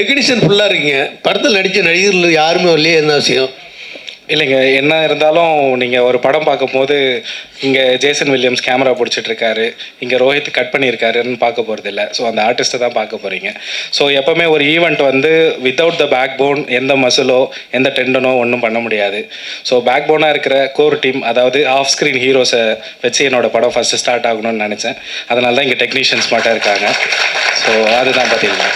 Technician ஃபுல்லாக இருக்கீங்க. படத்தில் நடித்த நடிகர்கள் யாருமே வரலையே என்ன விஷயம்? இல்லைங்க என்ன இருந்தாலும் நீங்கள் ஒரு படம் பார்க்கும்போது இங்கே ஜேசன் வில்லியம்ஸ் கேமரா பிடிச்சிட்டு இருக்காரு இங்கே ரோஹித் கட் பண்ணியிருக்காருன்னு பார்க்க போகிறது இல்லை ஸோ அந்த ஆர்டிஸ்ட்டை தான் பார்க்க போகிறீங்க ஸோ எப்போவுமே ஒரு ஈவெண்ட் வந்து வித்தவுட் த பேக் போன் எந்த மசிலோ எந்த டெண்டனோ ஒன்றும் பண்ண முடியாது. ஸோ பேக் போனாக இருக்கிற கோர் டீம் அதாவது ஆஃப் ஸ்க்ரீன் ஹீரோஸை வச்சு என்னோட படம் ஃபஸ்ட்டு ஸ்டார்ட் ஆகணும்னு நினச்சேன். அதனால தான் இங்கே டெக்னீஷியன்ஸ் மட்டும் இருக்காங்க. ஸோ அதுதான் பார்த்தீங்கன்னா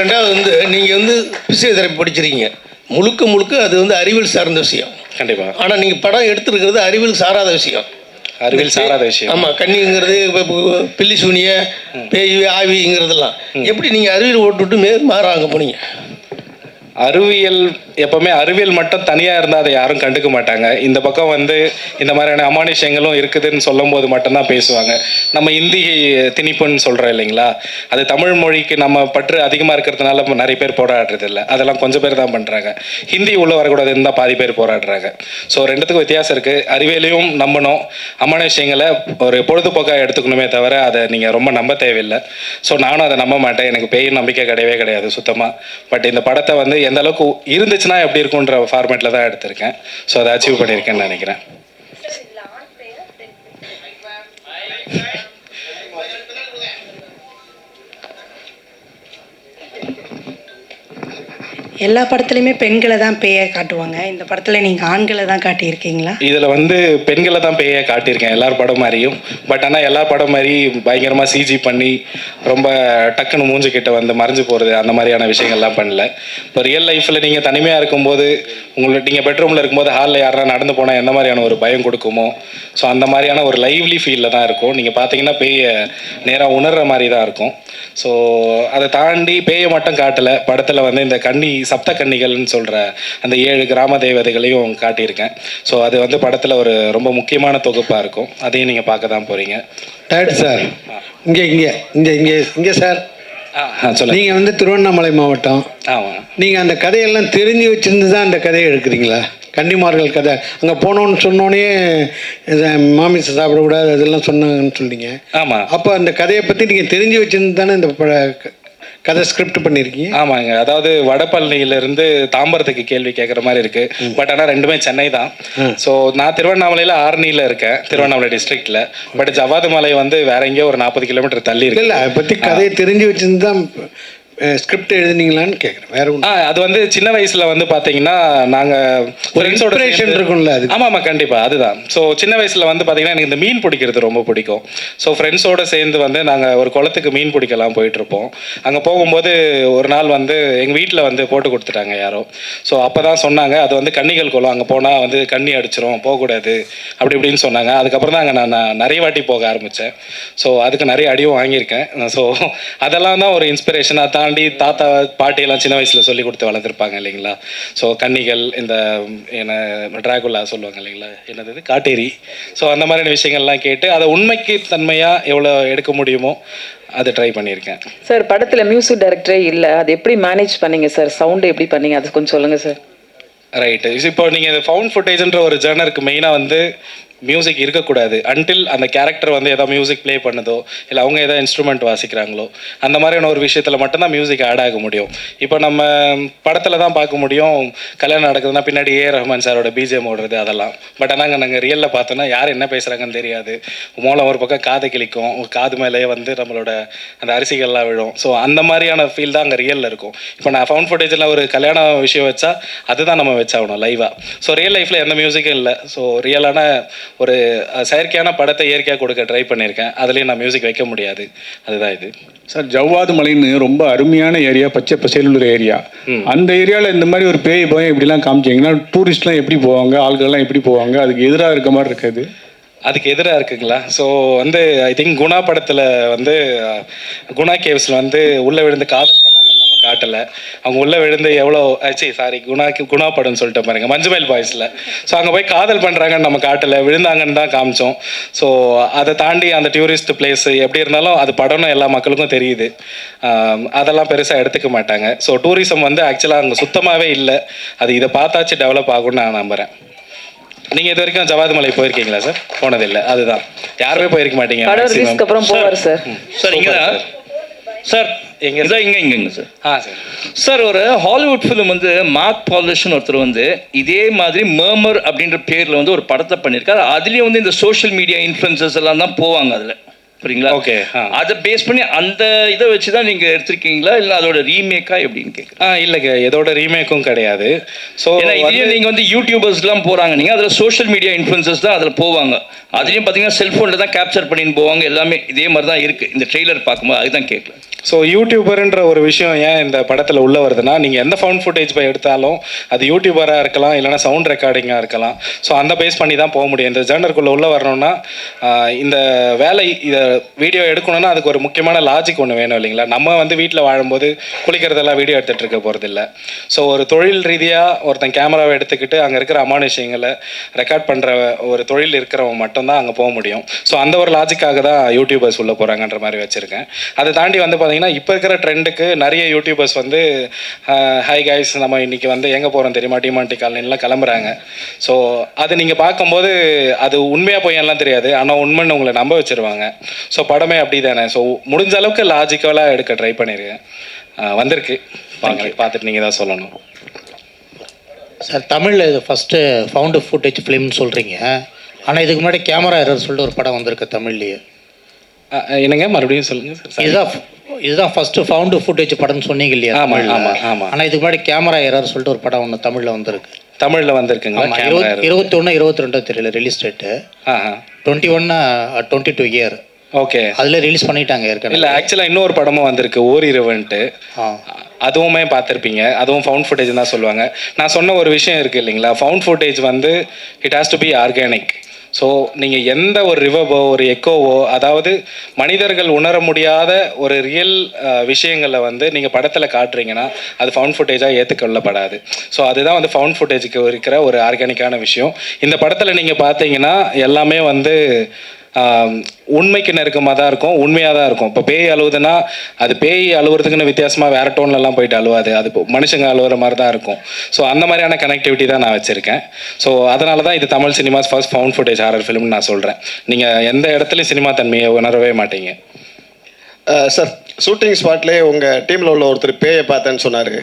ரெண்டாவது வந்து நீங்கள் வந்து பிசியோதெரப்பி படிச்சிருக்கீங்க. முழுக்க முழுக்க அது வந்து அறிவியல் சார்ந்த விஷயம். கண்டிப்பாக ஆனால் நீங்கள் படம் எடுத்துருக்கிறது அறிவியல் சாராத விஷயம். அறிவியல் சாராத விஷயம். ஆமாம் இப்ப பில்லி சூனிய பேய் ஆவிங்கிறதெல்லாம் எப்படி நீங்கள் அறிவியல் ஓட்டு விட்டு மே மாறாங்க போனீங்க? அறிவியல் எப்பவுமே அறிவியல் மட்டும் தனியாக இருந்தால் அதை யாரும் கண்டுக்க மாட்டாங்க. இந்த பக்கம் வந்து இந்த மாதிரியான அமானுஷங்களும் இருக்குதுன்னு சொல்லும் போது மட்டும்தான் பேசுவாங்க. நம்ம இந்தி திணிப்புன்னு சொல்கிறோம் இல்லைங்களா? அது தமிழ் மொழிக்கு நம்ம பற்று அதிகமாக இருக்கிறதுனால நிறைய பேர் போராடுறது இல்லை அதெல்லாம் கொஞ்சம் பேர் தான் பண்ணுறாங்க ஹிந்தி உள்ளே வரக்கூடாதுன்னு தான் பாதி பேர் போராடுறாங்க. ஸோ ரெண்டுத்துக்கும் வித்தியாசம் இருக்குது அறிவியலையும் நம்பணும். அமானுஷங்களை ஒரு பொழுதுபோக்காக எடுத்துக்கணுமே தவிர அதை நீங்கள் ரொம்ப நம்ப தேவையில்லை. ஸோ நானும் அதை நம்ப மாட்டேன். எனக்கு பேயும் நம்பிக்கை கிடையவே கிடையாது சுத்தமாக பட் இந்த படத்தை வந்து எந்த அளவுக்கு இருந்துச்சுன்னா எப்படி இருக்குன்ற ஃபார்மேட்டில் தான் எடுத்திருக்கேன். ஸோ அதை அச்சீவ் பண்ணியிருக்கேன்னு நினைக்கிறேன். எல்லா படத்துலையுமே பெண்களை தான் பேயை காட்டுவாங்க. இந்த படத்தில் நீங்கள் ஆண்களை தான் காட்டியிருக்கீங்களா? இதில் வந்து பெண்களை தான் பேய காட்டியிருக்கேன் எல்லார் படம் மாதிரியும். பட் ஆனால் எல்லா படம் மாதிரி பயங்கரமாக சிஜி பண்ணி ரொம்ப டக்குன்னு மூஞ்சு கிட்ட வந்து மறைஞ்சு போகிறது அந்த மாதிரியான விஷயங்கள்லாம் பண்ணல. இப்போ ரியல் லைஃப்பில் நீங்கள் தனிமையாக இருக்கும்போது உங்களுக்கு நீங்கள் பெட்ரூமில் இருக்கும்போது ஹாலில் யாரா நடந்து போனால் எந்த மாதிரியான ஒரு பயம் கொடுக்குமோ? ஸோ அந்த மாதிரியான ஒரு லைவ்லி ஃபீலில் தான் இருக்கும். நீங்கள் பார்த்தீங்கன்னா பேயை நேராக உணர்ற மாதிரி தான் இருக்கும். ஸோ அதை தாண்டி பேயை மட்டும் காட்டலை. படத்தில் வந்து இந்த கண்ணி சப்த கன்னிகள்னு சொல்கிற அந்த ஏழு கிராம தேவதைகளையும் காட்டியிருக்கேன். ஸோ அது வந்து படத்தில் ஒரு ரொம்ப முக்கியமான தொகுப்பாக இருக்கும். அதையும் நீங்கள் பார்க்க தான் போகிறீங்க டேரக்டர் சார் இங்கே இங்கே இங்கே இங்கே இங்கே சார் சொல்லுங்கள் நீங்கள் வந்து திருவண்ணாமலை மாவட்டம். ஆமாம் நீங்கள் அந்த கதையெல்லாம் தெரிஞ்சு வச்சிருந்து தான் அந்த கதையை எடுக்கிறீங்களா? கன்னிமார்கள் கதை. அங்கே போனோன்னு சொன்னோடனே மாமிசம் சாப்பிடக்கூடாது அதெல்லாம் சொன்னாங்கன்னு சொல்லிங்க ஆமாம் அப்போ அந்த கதையை பற்றி நீங்கள் தெரிஞ்சு வச்சிருந்து தானே இந்த கதை ஸ்கிரிப்ட் பண்ணியிருக்கீங்க ஆமாங்க. அதாவது வடபழனியிலிருந்து தாம்பரத்துக்கு கேள்வி கேட்குற மாதிரி இருக்கு. பட் ஆனால் ரெண்டுமே சென்னை தான். ஸோ நான் திருவண்ணாமலையில் ஆர்னியில் இருக்கேன் திருவண்ணாமலை டிஸ்ட்ரிக்ட்ல பட் ஜவாது மலை வந்து வேற எங்கேயோ ஒரு நாற்பது கிலோமீட்டர் தள்ளி இருக்கு. இல்லை அதை பற்றி கதையை தெரிஞ்சு வச்சிருந்து ஸ்கிரிப்ட் எழுதுனீங்களான்னு கேட்குறேன் வேற ஆ ஒன்றும் அது வந்து சின்ன வயசுல வந்து பாத்தீங்கன்னா நாங்க ஒரு inspiration இருக்கும்ல அது. ஆமா ஆமா கண்டிப்பா அதுதான். ஸோ சின்ன வயசுல வந்து பாத்தீங்கன்னா எனக்கு இந்த மீன் பிடிக்கிறது ரொம்ப பிடிக்கும். ஸோ ஃப்ரெண்ட்ஸோட சேர்ந்து வந்து நாங்க ஒரு குளத்துக்கு மீன் பிடிக்கலாம் போயிட்டு இருப்போம். அங்க போகும்போது ஒரு நாள் வந்து எங்க வீட்டில் வந்து போட்டு கொடுத்துட்டாங்க யாரோ. ஸோ அப்பதான் சொன்னாங்க அது வந்து கன்னிகள் குளம் அங்க போனா வந்து கண்ணி அடிச்சிரும் போகக்கூடாது அப்படி இப்படின்னு சொன்னாங்க. அதுக்கப்புறம் தான் அங்கே நான் நிறைய வாட்டி போக ஆரம்பித்தேன் ஸோ அதுக்கு நிறைய அடியும் வாங்கியிருக்கேன். ஸோ அதெல்லாம் தான் ஒரு இன்ஸ்பிரேஷனாக தாண்டி தாத்தா பாட்டியெல்லாம் சின்ன வயசில் சொல்லி கொடுத்து வளர்த்துருப்பாங்க இல்லைங்களா? ஸோ கன்னிகள் இந்த என்ன டிராகுலா சொல்லுவாங்க இல்லைங்களா? என்னது? காட்டேரி. ஸோ அந்த மாதிரியான விஷயங்கள்லாம் கேட்டு அதை உண்மைக்கு தன்மையாக எவ்வளோ எடுக்க முடியுமோ அதை ட்ரை பண்ணியிருக்கேன். சார் படத்துல மியூசிக் டைரக்டரே இல்ல. அது எப்படி மேனேஜ் பண்ணீங்க சார்? சவுண்ட் எப்படி பண்ணீங்க? அது கொஞ்சம் சொல்லுங்க சார். ரைட்டு இப்போ நீங்கள் இந்த ஃபவுண்ட் ஃபுட்டேஜ்ன்ற ஒரு ஜேர்னருக்கு மெயினாக வந்து மியூசிக் இருக்கக்கூடாது. அன்டில் அந்த கேரக்டர் வந்து ஏதோ மியூசிக் ப்ளே பண்ணுதோ இல்லை அவங்க ஏதோ இன்ஸ்ட்ருமெண்ட் வாசிக்கிறாங்களோ அந்த மாதிரியான ஒரு விஷயத்தில் மட்டும்தான் மியூசிக் ஆட் ஆக முடியும். இப்போ நம்ம படத்தில் தான் பார்க்க முடியும். கல்யாணம் நடக்குதுன்னா பின்னாடி ஏ ரஹ்மான் சாரோட பிஜிஎம் ஓடுறது அதெல்லாம். பட் ஆனால் நாங்கள் ரியலில் பார்த்தோன்னா யார் என்ன பேசுகிறாங்கன்னு தெரியாது. மூலம் ஒரு பக்கம் காது கிளிக்கும் காது மேலேயே வந்து நம்மளோட அந்த அரிசிகள்லாம் விழும். ஸோ அந்த மாதிரியான ஃபீல் தான் அங்கே ரியலில் இருக்கும். இப்போ நான் ஃபவுண்ட் ஃபுட்டேஜில் ஒரு கல்யாண விஷயம் வச்சா அதுதான் நம்ம வச்சாகணும் லைவாக ஸோ ரியல் லைஃப்பில் எந்த மியூசிக்கும் இல்லை. ஸோ ரியலான ஒரு செயற்கையான படத்தை இயற்கையாக கொடுக்க ட்ரை பண்ணியிருக்கேன். அதுலேயும் நான் மியூசிக் வைக்க முடியாது. அதுதான் இது. சார் ஜவ்வாது மலைன்னு ரொம்ப அருமையான ஏரியா பச்சை பசேலுள்ள ஏரியா அந்த ஏரியாவில் இந்த மாதிரி ஒரு பேய் பயம் இப்படிலாம் காமிச்சிங்கன்னா டூரிஸ்ட்லாம் எப்படி போவாங்க? ஆள்கள்லாம் எப்படி போவாங்க? அதுக்கு எதிராக இருக்க மாதிரி இருக்காது அதுக்கு எதிராக இருக்குங்களா? ஸோ வந்து ஐ திங்க் குணா படத்தில் வந்து குணா கேவ்ஸில் வந்து உள்ளே விழுந்து காதல் பண்ணாங்கன்னு நம்ம காட்டலை. அவங்க உள்ளே விழுந்து எவ்வளோ ஆச்சு சாரி குணா குணா படம்னு சொல்லிட்டு பாருங்க மஞ்சுமேல் பாய்ஸில். ஸோ அங்கே போய் காதல் பண்ணுறாங்கன்னு நம்ம காட்டலை விழுந்தாங்கன்னு தான் காமிச்சோம். ஸோ அதை தாண்டி அந்த டூரிஸ்ட் பிளேஸ் எப்படி இருந்தாலும் அது படம்னு எல்லா மக்களுக்கும் தெரியுது. அதெல்லாம் பெருசாக எடுத்துக்க மாட்டாங்க. ஸோ டூரிசம் வந்து ஆக்சுவலாக அங்கே சுத்தமாகவே இல்லை. அது இதை பார்த்தாச்சு டெவலப் ஆகும்னு நான் நம்புகிறேன் நீங்க இது வரைக்கும் ஜவாது மலை போயிருக்கீங்களா சார் போனதில்லை. அதுதான். யாருமே போயிருக்க மாட்டீங்க சார் சார் இங்கே சார் எங்க இதான் இங்க இங்கங்க சார் ஆ சார். சார் ஒரு ஹாலிவுட் ஃபிலிம் வந்து மார்க் பாலிஷன் ஒருத்தர் வந்து இதே மாதிரி மர்மர் அப்படின்ற பேர்ல வந்து ஒரு படத்தை பண்ணியிருக்காரு அதுலயும் வந்து இந்த சோஷியல் மீடியா இன்ஃப்ளூயன்சஸ் எல்லாம் தான் போவாங்க அதுல. Okay, ஆ. அதை பேஸ் பண்ணி அந்த இதை வச்சு தான் நீங்க எடுத்திருக்கீங்களா? இல்லை அதோட ரீமேக்கா எப்படின்னு கேட்குறேன் ஆ இல்லைங்க. இதோட ரீமேக்கும் கிடையாது. ஸோ ஏன்னா இதுலயும் நீங்க வந்து யூடியூபர்ஸ்லாம் போறாங்க. நீங்க அதுல சோஷியல் மீடியா இன்ஃப்ளூயன்சஸ் தான் அதுல போவாங்க. அதுலயும் பாத்தீங்கன்னா செல்போன்ல தான் கேப்சர் பண்ணின்னு போவாங்க. எல்லாமே இதே மாதிரி தான் இருக்கு. இந்த ட்ரெய்லர் பார்க்கும்போது அதுதான் கேட்கல. ஸோ யூடியூபர்ன்ற ஒரு விஷயம் ஏன் இந்த படத்தில் உள்ள வருதுன்னா நீங்கள் எந்த ஃபவுண்ட் ஃபுட்டேஜ் போய் எடுத்தாலும் அது யூடியூபராக இருக்கலாம் இல்லைனா சவுண்ட் ரெக்கார்டிங்காக இருக்கலாம். ஸோ அந்த பேஸ் பண்ணி தான் போக முடியும். இந்த ஜேர்னருக்குள்ளே உள்ள வரணும்னா இந்த வேலை இதை வீடியோ எடுக்கணும்னா அதுக்கு ஒரு முக்கியமான லாஜிக் ஒன்று வேணும் இல்லைங்களா? நம்ம வந்து வீட்டில் வாழும்போது குளிக்கிறதெல்லாம் வீடியோ எடுத்துகிட்டு இருக்க போகிறதில்ல ஸோ ஒரு தொழில் ரீதியாக ஒருத்தன் கேமராவை எடுத்துக்கிட்டு அங்கே இருக்கிற அமானுஷயங்களை ரெக்கார்ட் பண்ணுற ஒரு தொழில் இருக்கிறவங்க மட்டும்தான் அங்கே போக முடியும். ஸோ அந்த ஒரு லாஜிக்காக தான் யூடியூபர்ஸ் உள்ள போகிறாங்கன்ற மாதிரி வச்சுருக்கேன். அதை தாண்டி வந்து பார்த்தீங்கன்னா இப்போ இருக்கிற ட்ரெண்டுக்கு நிறைய யூடியூபர்ஸ் வந்து ஹை கைஸ் நம்ம இன்னைக்கு வந்து எங்கே போகிறோம் தெரியுமா? டிமாண்டி காலனிலாம் கிளம்புறாங்க. ஸோ அது நீங்கள் பார்க்கும்போது அது உண்மையாக போய் எல்லாம் தெரியாது. ஆனால் உண்மைன்னு உங்களை நம்ப வச்சிருவாங்க. ஸோ படமே அப்படி தானே ஸோ முடிஞ்ச அளவுக்கு லாஜிக்கலாக எடுக்க ட்ரை பண்ணியிருக்கேன் வந்திருக்கு. வாங்க பார்த்துட்டு நீங்கள் தான் சொல்லணும். சார் தமிழில் இது ஃபஸ்ட்டு ஃபவுண்டு ஃபுட்டேஜ் ஃபிலிம்னு சொல்கிறீங்க ஆனால் இதுக்கு முன்னாடி கேமரா எரர் சொல்லிட்டு ஒரு படம் வந்திருக்கு தமிழ்லேயே. என்னங்க? மறுபடியும் சொல்லுங்கள் சார் இதுதான் இதுதான் ஃபஸ்ட்டு ஃபவுண்டு ஃபுட்டேஜ் படம்னு சொன்னீங்க இல்லையா ஆமா, தமிழ்ல? ஆமா, ஆமா. ஆனால் இதுக்கு முன்னாடி கேமரா எரர் சொல்லிட்டு ஒரு படம் ஒன்று தமிழில் வந்திருக்கு. தமிழில் வந்திருக்குங்களா ஆமாம் கேமரா இருபத்தி ரெண்டோ தெரியல ரிலீஸ் டேட்டு டுவெண்ட்டி ஒன்று டுவெண்ட்டி டூ இயர் ஓகே. அதில் ரிலீஸ் பண்ணிட்டாங்க இல்ல ஏற்கனவே ஆக்சுவலா இன்னொரு படமும் வந்திருக்கு ஓரிரவன்ட்டு. அதுவுமே பார்த்துருப்பீங்க. அதுவும் ஃபவுண்ட் ஃபுட்டேஜ் தான் சொல்லுவாங்க. நான் சொன்ன ஒரு விஷயம் இருக்கு இல்லைங்களா? ஃபவுண்ட் ஃபுட்டேஜ் வந்து it has to be organic so நீங்கள் எந்த ஒரு ரிவபோ ஒரு எக்கோவோ அதாவது மனிதர்கள் உணர முடியாத ஒரு ரியல் விஷயங்களை வந்து நீங்கள் படத்தில் காட்டுறீங்கன்னா அது ஃபவுண்ட் ஃபுட்டேஜாக ஏற்றுக்கொள்ளப்படாது ஸோ அதுதான் வந்து ஃபவுண்ட் ஃபுட்டேஜுக்கு இருக்கிற ஒரு ஆர்கானிக்கான விஷயம். இந்த படத்தில் நீங்கள் பார்த்தீங்கன்னா எல்லாமே வந்து உண்மைக்கு நெருக்கமாக தான் இருக்கும் உண்மையாக தான் இருக்கும் இப்போ பேய் அழுவுதுன்னா அது பேய் அழுவுறதுக்குன்னு வித்தியாசமாக வேறு டோன்லலாம் போயிட்டு அழுவாது. அது மனுஷங்க அழுவுற மாதிரி தான் இருக்கும் ஸோ அந்த மாதிரியான கனெக்டிவிட்டி தான் நான் வச்சுருக்கேன். ஸோ அதனால தான் இது Tamil cinema's first found footage horror ஃபிலிம்னு நான் சொல்கிறேன் நீங்கள் எந்த இடத்துலையும் சினிமா தன்மையை உணரவே மாட்டீங்க. சார் ஷூட்டிங் ஸ்பாட்லேயே உங்கள் டீமில் உள்ள ஒருத்தர் பேயை பார்த்தேன்னு சொன்னார்.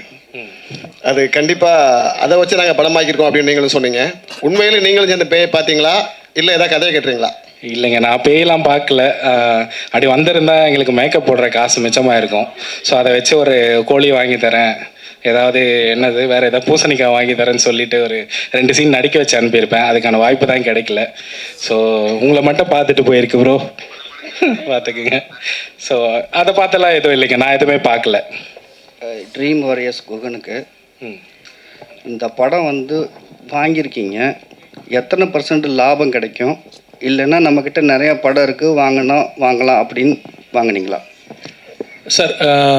அது கண்டிப்பாக அதை வச்சு நாங்கள் படமாக்கியிருக்கோம் அப்படின்னு நீங்களும் சொன்னீங்க. உண்மையிலே நீங்களும் சேர்ந்த பேயை பார்த்தீங்களா? இல்லை ஏதாவது கதையை கேட்டுறீங்களா இல்லைங்க நான் பேயெல்லாம் பார்க்கல. அப்படி வந்திருந்தா எங்களுக்கு மேக்கப் போடுற காசு மிச்சமாக இருக்கும் ஸோ அதை வச்சு ஒரு கோழி வாங்கி தரேன். ஏதாவது என்னது வேற ஏதாவது பூசணிக்காய் வாங்கி தரேன்னு சொல்லிட்டு ஒரு ரெண்டு சீன் நடிக்க வச்சு அனுப்பியிருப்பேன். அதுக்கான வாய்ப்பு தான் கிடைக்கல. ஸோ உங்களை மட்டும் பார்த்துட்டு போயிருக்கு ப்ரோ பார்த்துக்குங்க. ஸோ அதை பார்த்தெல்லாம் எதுவும் இல்லைங்க நான் எதுவுமே பார்க்கல. ட்ரீம் வாரியர்ஸ் குகனுக்கு இந்த படம் வந்து வாங்கியிருக்கீங்க. எத்தனை பர்சன்ட் லாபம் கிடைக்கும்? இல்லைன்னா நம்மக்கிட்ட நிறையா படம் இருக்குது வாங்கினா வாங்கலாம் அப்படின்னு வாங்குனீங்களா? சார்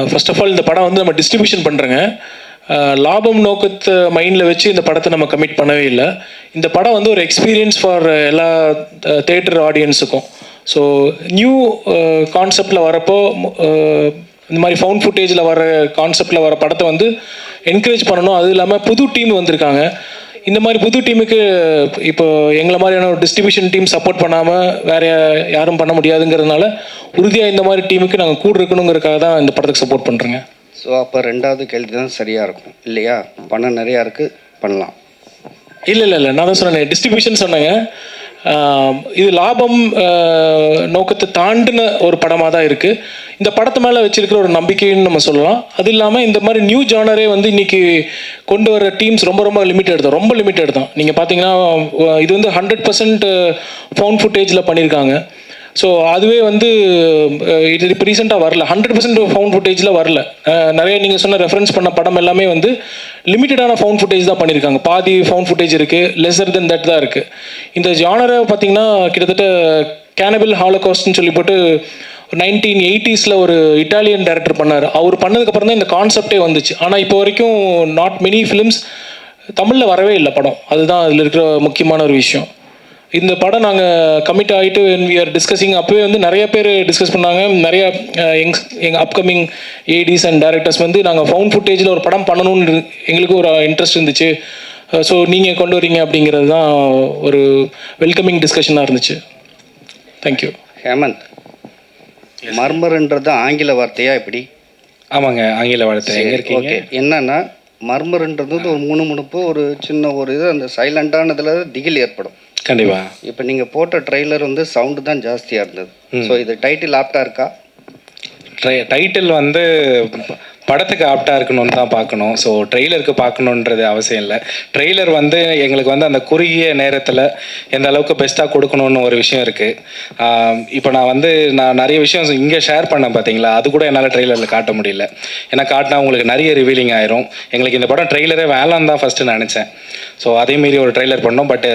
ஃபர்ஸ்ட் ஆஃப் ஆல் இந்த படம் வந்து நம்ம டிஸ்ட்ரிபியூஷன் பண்ணுறேங்க uh, லாபம் நோக்கத்தை மைண்டில் வச்சு இந்த படத்தை நம்ம கமிட் பண்ணவே இல்லை. இந்த படம் வந்து ஒரு எக்ஸ்பீரியன்ஸ் ஃபார் uh, எல்லா தேட்டர் ஆடியன்ஸுக்கும் ஸோ நியூ கான்செப்டில் வரப்போ uh, இந்த மாதிரி ஃபவுண்ட் ஃபுட்டேஜில் வர கான்செப்டில் வர படத்தை வந்து என்கரேஜ் பண்ணணும். அது இல்லாமல் புது டீம் வந்திருக்காங்க. இந்த மாதிரி புது டீமுக்கு இப்போ எங்களை மாதிரியான ஒரு டிஸ்ட்ரிபியூஷன் டீம் சப்போர்ட் பண்ணாமல் வேற யாரும் பண்ண முடியாதுங்கிறதுனால உறுதியாக இந்த மாதிரி டீமுக்கு நாங்கள் கூட இருக்கணுங்கிறதுக்காக தான் இந்த படத்துக்கு சப்போர்ட் பண்ணுறேங்க ஸோ அப்போ ரெண்டாவது கேள்வி தான் சரியாக இருக்கும். இல்லையா? பணம் நிறையா இருக்குது பண்ணலாம். இல்லை இல்லை இல்லை. நான் தான் சொன்னேன் டிஸ்ட்ரிபியூஷன் சொன்னேங்க. இது லாபம் நோக்கத்தை தாண்டின ஒரு படமாக தான் இருக்குது இந்த படத்து மேலே வச்சிருக்கிற ஒரு நம்பிக்கைன்னு நம்ம சொல்லலாம். அது இல்லாமல் இந்த மாதிரி நியூ ஜானரே வந்து இன்னைக்கு கொண்டு வர டீம்ஸ் ரொம்ப ரொம்ப லிமிட்டட் தான். ரொம்ப லிமிட்டட் தான். நீங்கள் பார்த்தீங்கன்னா இது வந்து ஹண்ட்ரட் பர்சன்ட் ஃபோன் ஃபுட்டேஜில் பண்ணியிருக்காங்க ஸோ அதுவே வந்து இது இப்போ ரீசெண்டாக வரல. ஹண்ட்ரட் பர்சன்ட் ஃபவுண்ட் ஃபுட்டேஜில் வரல. நிறைய நீங்கள் சொன்ன ரெஃபரன்ஸ் பண்ண படம் எல்லாமே வந்து லிமிட்டடான ஃபவுண்ட் ஃபுட்டேஜ் தான் பண்ணியிருக்காங்க. பாதி ஃபவுண்ட் ஃபுட்டேஜ் இருக்குது லெஸர் தென் தட் தான் இருக்குது இந்த ஜானரை பார்த்தீங்கன்னா கிட்டத்தட்ட கேனபிள் ஹாலோகாஸ்ட்னு சொல்லி போட்டு நைன்டீன் எயிட்டிஸில் ஒரு இட்டாலியன் டைரக்டர் பண்ணார். அவர் பண்ணதுக்கப்புறம் தான் இந்த கான்செப்டே வந்துச்சு. ஆனால் இப்போ வரைக்கும் நாட் மெனி ஃபிலிம்ஸ் தமிழில் வரவே இல்லை படம். அதுதான் அதில் இருக்கிற முக்கியமான ஒரு விஷயம். இந்த படம் நாங்கள் கமிட் ஆகிட்டு வி ஆர் டிஸ்கஸிங் அப்போவே வந்து நிறைய பேர் டிஸ்கஸ் பண்ணாங்க. நிறைய எங் எங்கள் அப்கமிங் ஏடிஸ் அண்ட் டேரக்டர்ஸ் வந்து நாங்கள் ஃபவுண்ட் ஃபுட்டேஜில் ஒரு படம் பண்ணணும்னு எங்களுக்கு ஒரு இன்ட்ரெஸ்ட் இருந்துச்சு. ஸோ நீங்கள் கொண்டு வரீங்க அப்படிங்கிறது தான் ஒரு வெல்கமிங் டிஸ்கஷனாக இருந்துச்சு. தேங்க்யூ ஹேமந்த் மர்மர்ன்றது ஆங்கில வார்த்தையா எப்படி? ஆமாங்க ஆங்கில வாழ்த்து எங்கே இருக்கீங்க? ஓகே என்னன்னா மர்மர்ன்றது ஒரு முணுமுணுப்பு ஒரு சின்ன ஒரு இது அந்த சைலண்டானதுல திகில் ஏற்படும். கண்டிப்பா. இப்போ நீங்கள் போட்ட ட்ரெய்லர் வந்து சவுண்டு தான் ஜாஸ்தியாக இருந்தது. ஸோ இது டைட்டில் ஆப்டா இருக்கா? டைட்டில் வந்து படத்துக்கு ஆப்டாக இருக்கணும்னு தான் பார்க்கணும். ஸோ ட்ரெய்லருக்கு பார்க்கணுன்றது அவசியம் இல்லை. ட்ரெய்லர் வந்து எங்களுக்கு வந்து அந்த குறுகிய நேரத்தில் எந்த அளவுக்கு பெஸ்ட்டாக கொடுக்கணும்னு ஒரு விஷயம் இருக்குது இப்போ நான் வந்து நான் நிறைய விஷயம் இங்கே ஷேர் பண்ணேன் பார்த்தீங்களா அது கூட என்னால் ட்ரெய்லரில் காட்ட முடியல. ஏன்னா காட்டினா உங்களுக்கு நிறைய ரிவீலிங் ஆயிரும். எங்களுக்கு இந்த படம் ட்ரெய்லரே வேளாண் தான் ஃபஸ்ட்டு நினச்சேன். ஸோ அதேமாரி மீறி ஒரு ட்ரெய்லர் பண்ணோம். பட்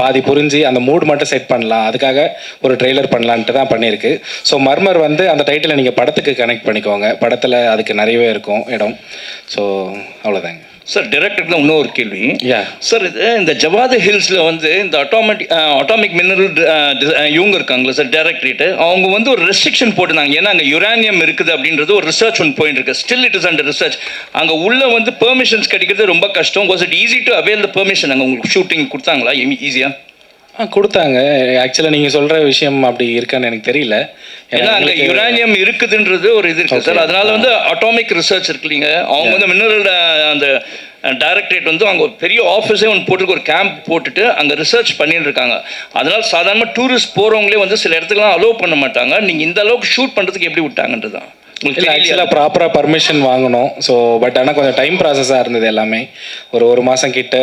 பாதி புரிஞ்சு அந்த மூட் மட்டும் செட் பண்ணலாம். அதுக்காக ஒரு ட்ரெய்லர் பண்ணலான்ட்டு தான் பண்ணியிருக்கு. ஸோ மர்மர் வந்து அந்த டைட்டிலை நீங்கள் படத்துக்கு கனெக்ட் பண்ணிக்கோங்க. படத்தில் அதுக்கு நிறையவே இருக்கும் இடம். ஸோ அவ்வளோதாங்க சார் டேரக்டருக்கு தான் இன்னொரு கேள்வி. சார் இது இந்த ஜவாது ஹில்ஸில் வந்து இந்த ஆட்டோமேட்டிக் ஆட்டோமிக் மினரல் இவங்க இருக்காங்களா சார் டேரக்டரேட்டு அவங்க வந்து ஒரு ரெஸ்ட்ரிக்ஷன் போட்டிருந்தாங்க. ஏன்னா அங்கே யுரேனியம் இருக்குது அப்படின்றது ஒரு ரிசர்ச் ஒன்று போயிட்டு இருக்கு still it is under research அங்கே உள்ள வந்து பெர்மிஷன்ஸ் கிடைக்கிறது ரொம்ப கஷ்டம். Was it easy to avail the permission அங்கே உங்களுக்கு ஷூட்டிங் கொடுத்தாங்களா? ஈஸியாக ஆ கொடுத்தாங்க. ஆக்சுவலாக நீங்கள் சொல்கிற விஷயம் அப்படி இருக்கான்னு எனக்கு தெரியல. ஏன்னா அங்கே யுரேனியம் இருக்குதுன்றது ஒரு இது இருக்கு சார். அதனால வந்து அட்டாமிக் ரிசர்ச் இருக்கு இல்லைங்க. அவங்க வந்து மினரல் அந்த டைரக்டரேட் வந்து அவங்க ஒரு பெரிய ஆஃபீஸே ஒன்று போட்டுருக்கு. ஒரு கேம்ப் போட்டுட்டு அங்கே ரிசர்ச் பண்ணிட்டு இருக்காங்க. அதனால சாதாரணமாக டூரிஸ்ட் போகிறவங்களே வந்து சில இடத்துக்குலாம் அலோவ் பண்ண மாட்டாங்க. நீங்கள் இந்த அளவுக்கு ஷூட் பண்ணுறதுக்கு எப்படி விட்டாங்கன்றது தான் இல்லை? ஆக்சுவலாக ப்ராப்பராக பர்மிஷன் வாங்கணும். ஸோ பட் ஆனால் கொஞ்சம் டைம் ப்ராசஸாக இருந்தது எல்லாமே. ஒரு ஒரு மாதம் கிட்ட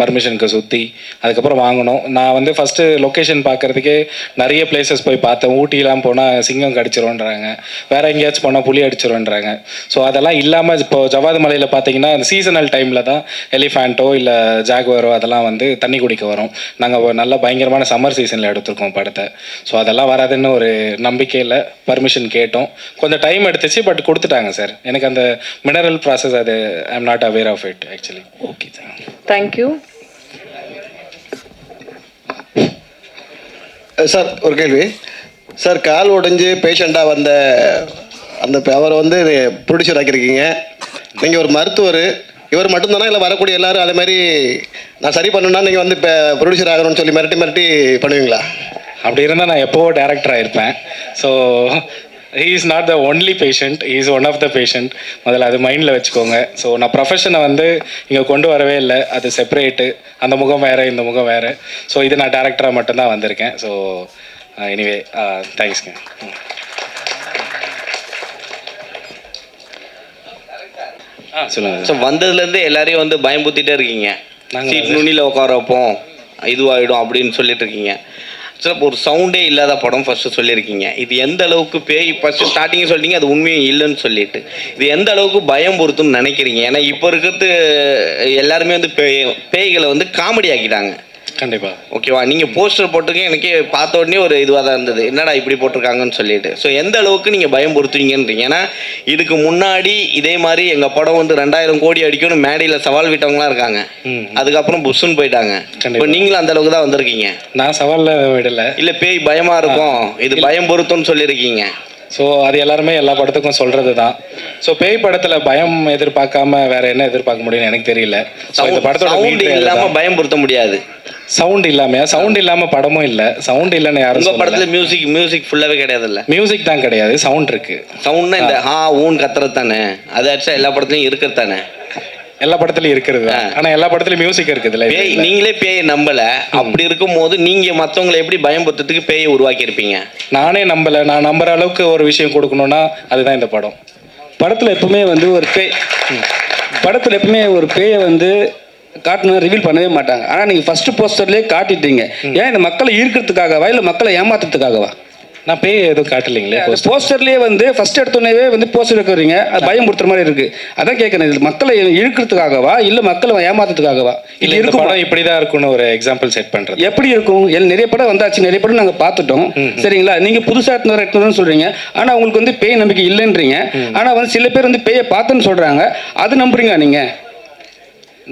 பர்மிஷனுக்கு சுற்றி அதுக்கப்புறம் வாங்கணும். நான் வந்து ஃபஸ்ட்டு லொக்கேஷன் பார்க்குறதுக்கே நிறைய பிளேசஸ் போய் பார்த்தேன். ஊட்டிலாம் போனால் சிங்கம் கடிச்சிரும்ன்றாங்க. வேற எங்கேயாச்சும் போனால் புலி அடிச்சிரும்ன்றாங்க. ஸோ அதெல்லாம் இல்லாமல் இப்போ ஜவாது மலையில் பார்த்தீங்கன்னா அந்த சீசனல் டைமில் தான் எலிஃபேண்ட்டோ இல்லை ஜாகுவரோ அதெல்லாம் வந்து தண்ணி குடிக்க வரும். நாங்கள் நல்ல பயங்கரமான சம்மர் சீசனில் எடுத்திருக்கோம் படத்தை. ஸோ அதெல்லாம் வராதுன்னு ஒரு நம்பிக்கையில் பர்மிஷன் கேட்டோம். கொஞ்சம் டைம் எடுத்துச்சு பட் கொடுத்துட்டாங்க சார் எனக்கு அந்த மினரல் ப்ராசஸ் அது I am not aware of it actually okay thank you thank you sir ஒரு கேள்வி. சார் கால் உடைஞ்சு பேஷண்ட்டாக வந்த அந்த ப- அவரை வந்து ப்ரொடியூசர் ஆக்கியிருக்கீங்க. நீங்கள் ஒரு மருத்துவர் இவர் மட்டும்தானா? இல்லை வரக்கூடிய எல்லாரும் அதே மாதிரி நான் சரி பண்ணணும்னா நீங்கள் வந்து இப்போ ப்ரொடியூசர் ஆகணும்னு சொல்லி மிரட்டி மிரட்டி பண்ணுவீங்களா? அப்படி இருந்தால் நான் எப்போவோ director ஆயிருப்பேன். So he is not the only patient is one of the patient முதல்ல அது மைண்டில் வச்சுக்கோங்க. ஸோ நான் ப்ரொஃபஷனை வந்து இங்கே கொண்டு வரவே இல்லை. அது செப்பரேட்டு அந்த முகம் வேறு இந்த முகம் வேறு. ஸோ இது நான் டேரக்டராக மட்டும்தான் வந்திருக்கேன். ஸோ எனிவே தேங்க்ஸ்ங்க ஆ சொல்லுங்கள் ஸோ வந்ததுலேருந்து எல்லாரையும் வந்து பயம்புத்திட்டே இருக்கீங்க. நாங்க சீட் நுனியில் உட்கார வைப்போம் இதுவாகிடும் அப்படின்னு சொல்லிட்டு இருக்கீங்க. சார் ஒரு சவுண்டே இல்லாத படம் ஃபஸ்ட்டு சொல்லியிருக்கீங்க. இது எந்த அளவுக்கு பேய் ஃபஸ்ட்டு ஸ்டார்டிங் சொல்லிட்டீங்க அது உண்மையும் இல்லைன்னு சொல்லிட்டு. இது எந்த அளவுக்கு பயம் பொறுத்துன்னு நினைக்கிறீங்க? ஏன்னா இப்போ இருக்கிறது எல்லாருமே வந்து பேய் பேய்களை வந்து காமெடி ஆக்கிட்டாங்க. கண்டிப்பாக ஓகேவா நீங்கள் போஸ்டர் போட்டிருக்கீங்க எனக்கே பார்த்த உடனே ஒரு இதுவாக தான் இருந்தது. என்னடா இப்படி போட்டிருக்காங்கன்னு சொல்லிட்டு. ஸோ எந்த அளவுக்கு நீங்கள் பயம் பொறுத்துவீங்கன்றீங்க? ஏன்னா இதுக்கு முன்னாடி இதே மாதிரி எங்கள் படம் வந்து ரெண்டாயிரம் கோடி அடிக்கும்னு மேடையில் சவால் விட்டவங்களாம் இருக்காங்க. அதுக்கப்புறம் புஷ்ஷுன்னு போயிட்டாங்க. இப்போ நீங்களும் அந்த அளவுக்கு தான் வந்திருக்கீங்க? நான் சவாலில் விடலை. இல்லை பேய் பயமாக இருக்கும். இது பயம் பொருத்தம்னு சொல்லியிருக்கீங்க. ஸோ அது எல்லாருமே எல்லா படத்துக்கும் சொல்கிறது தான். ஸோ பேய் படத்தில் பயம் எதிர்பார்க்காம வேற என்ன எதிர்பார்க்க முடியும்னு எனக்கு தெரியல. ஸோ இந்த படத்தோட இல்லாமல் பயம் பொருத்த முடியாது. சவுண்ட் இல்லாமையா? சவுண்ட் இல்லாம படமும் இல்ல. சவுண்ட் இல்லைன்னு யாரும் சொல்லல. படத்தில் மியூசிக் மியூசிக் ஃபுல்லாகவே கிடையாதுல்ல? மியூசிக் தான் கிடையாது. சவுண்ட் இருக்கு. சவுண்ட்னா இந்த ஹா ஊன் கத்துறது தானே? அது ஆக்சுவலாக எல்லா படத்துலையும் இருக்கிறது தானே? எல்லா படத்துலயும் இருக்கிறது. ஆனா எல்லா படத்துலயும் மியூசிக் இருக்குதுல்ல பேய். நீங்களே பேயை நம்பல. அப்படி இருக்கும்போது நீங்க மத்தவங்களை எப்படி பயம்படுத்துறதுக்கு பேயை உருவாக்கி இருப்பீங்க நானே நம்பல. நான் நம்புற அளவுக்கு ஒரு விஷயம் கொடுக்கணும்னா அதுதான் இந்த படம். படத்தில் எப்பவுமே வந்து ஒரு பேய் படத்தில் எப்பவுமே ஒரு பேயை வந்து காட்டணும் ரிவீல் பண்ணவே மாட்டாங்க. ஆனால் நீங்கள் ஃபர்ஸ்ட் போஸ்டர்லேயே காட்டிட்டீங்க. ஏன் இந்த மக்களை ஈர்க்கிறதுக்காகவா இல்லை மக்களை ஏமாத்துறதுக்காகவா? நான் பேய் எதுவும் காட்டலைங்களே போஸ்டர்லேயே வந்து ஃபர்ஸ்ட் எடுத்தோடனே வந்து போஸ்டர் வைக்கிறீங்க. அது பயமுறுத்துற மாதிரி இருக்கு. அதான் கேட்குறேன் இது மக்களை இழுக்கிறதுக்காகவா இல்லை மக்களை ஏமாத்துறதுக்காகவா? இல்ல இந்த படம் இப்படிதான் இருக்கும்னு ஒரு எக்ஸாம்பிள் செட் பண்றது. எப்படி இருக்கும்? நிறைய படம் வந்தாச்சு நிறைய படம் நாங்கள் பார்த்துட்டோம். சரிங்களா? நீங்கள் புதுசாக எடுத்துன்னு எடுத்துன்னு சொல்கிறீங்க ஆனால் உங்களுக்கு வந்து பேய் நம்பிக்கை இல்லைன்றீங்க. ஆனால் வந்து சில பேர் வந்து பேயை பார்த்தேன்னு சொல்கிறாங்க அது நம்புறீங்க நீங்கள்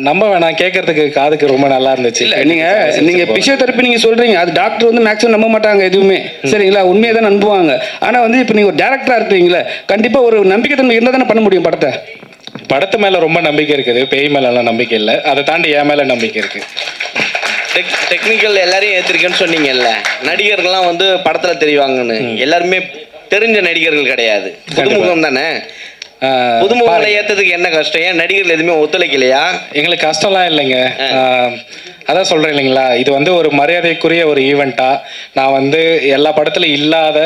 நம்ப வேணாம் கேட்கறதுக்கு காதுக்கு ரொம்ப நல்லா இருந்துச்சு. இல்ல நீங்க நீங்க பிசியோதெரப்பி நீங்க சொல்றீங்க அது டாக்டர் வந்து மேக்ஸிமம் நம்ப மாட்டாங்க எதுவுமே. சரிங்களா? உண்மையை தான் நம்புவாங்க. ஆனா வந்து இப்போ நீங்க ஒரு டேரக்டரா இருக்கீங்களா கண்டிப்பா ஒரு நம்பிக்கை தன்மை இருந்தா தானே பண்ண முடியும் படத்தை? படத்து மேல ரொம்ப நம்பிக்கை இருக்குது பேய் மேல எல்லாம் நம்பிக்கை இல்லை. அதை தாண்டி என் மேல நம்பிக்கை இருக்கு. டெக் டெக்னிக்கல் எல்லாரையும் ஏற்றிருக்கேன்னு சொன்னீங்கல்ல. நடிகர்கள்லாம் வந்து படத்துல தெரிவாங்கன்னு. எல்லாருமே தெரிஞ்ச நடிகர்கள் கிடையாது. புதுமுகம் தானே? புதுமுகங்களை ஏத்ததுக்கு என்ன கஷ்டம்? ஏன் நடிகர்கள் எதுவுமே ஒத்துழைக்கலையா? எங்களுக்கு கஷ்டம்லாம் இல்லைங்க. அதான் சொல்கிறேன் இல்லைங்களா? இது வந்து ஒரு மரியாதைக்குரிய ஒரு ஈவெண்ட்டாக நான் வந்து எல்லா படத்துலையும் இல்லாத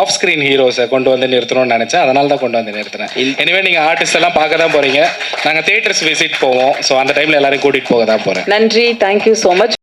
ஆஃப் ஸ்க்ரீன் ஹீரோஸை கொண்டு வந்து நிறுத்தணும்னு நினச்சேன். அதனால தான் கொண்டு வந்து நிறுத்தினேன். எனவே நீங்கள் ஆர்டிஸ்ட் எல்லாம் பார்க்க தான் போகிறீங்க நாங்கள் தேட்டர்ஸ் விசிட் போவோம். ஸோ அந்த டைமில் எல்லாரையும் கூட்டிகிட்டு போக தான் போகிறேன் நன்றி தேங்க்யூ ஸோ மச்